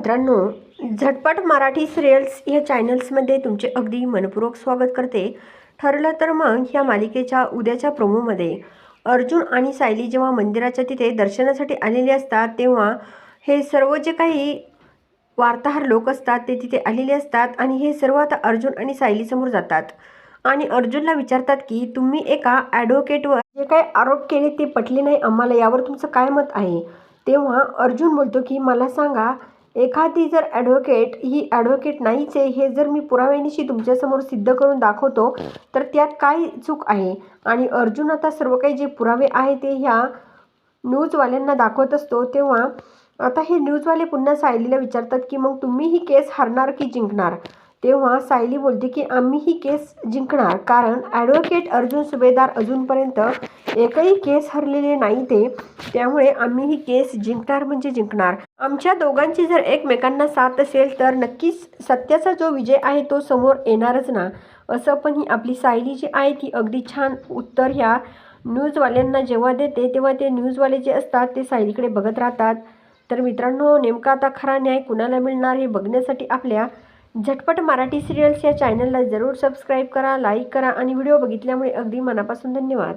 मित्रांनो झटपट मराठी सिरियल्स या चॅनल्समध्ये तुमचे अगदी मनपूर्वक स्वागत करते. ठरलं तर मग ह्या मालिकेच्या उद्याच्या प्रोमोमध्ये अर्जुन आणि सायली जेव्हा मंदिराच्या तिथे दर्शनासाठी आलेले असतात तेव्हा हे सर्व जे काही वार्ताहर लोक असतात ते तिथे आलेले असतात आणि हे सर्व आता अर्जुन आणि सायलीसमोर जातात. आणि अर्जुनला विचारतात की तुम्ही एका ॲडव्होकेटवर जे काही आरोप केले ते पटले नाही आम्हाला? यावर तुमचं काय मत आहे? तेव्हा अर्जुन बोलतो की मला सांगा एखादी जर ॲडव्होकेट ही ॲडव्होकेट नाहीच आहे हे जर मी पुराव्यानिशी तुमच्यासमोर सिद्ध करून दाखवतो तर त्यात काय चूक आहे? आणि अर्जुन आता सर्व काही जे पुरावे आहे ते ह्या न्यूजवाल्यांना दाखवत असतो तेव्हा आता हे न्यूजवाले पुन्हा सायलीला विचारतात की मग तुम्ही ही केस हरणार की जिंकणार? तेव्हा सायली बोलते की आम्ही ही केस जिंकणार. कारण ॲडव्होकेट अर्जुन सुभेदार अजूनपर्यंत एकही केस हरलेले नाही ते. त्यामुळे आम्ही ही केस जिंकणार म्हणजे जिंकणार. आमच्या दोघांची जर एकमेकांना साथ असेल तर नक्कीच सत्याचा जो विजय आहे तो समोर येणारच ना. असं पण ही आपली सायली जी आहे ती अगदी छान उत्तर ह्या न्यूजवाल्यांना जेव्हा देते तेव्हा ते न्यूजवाले जे असतात ते सायलीकडे बघत राहतात. तर मित्रांनो नेमका आता खरा न्याय कुणाला मिळणार हे बघण्यासाठी आपल्या झटपट मराठी सिरियल्स या चॅनलला जरूर सबस्क्राईब करा लाईक करा आणि व्हिडिओ बघितल्यामुळे अगदी मनापासून धन्यवाद.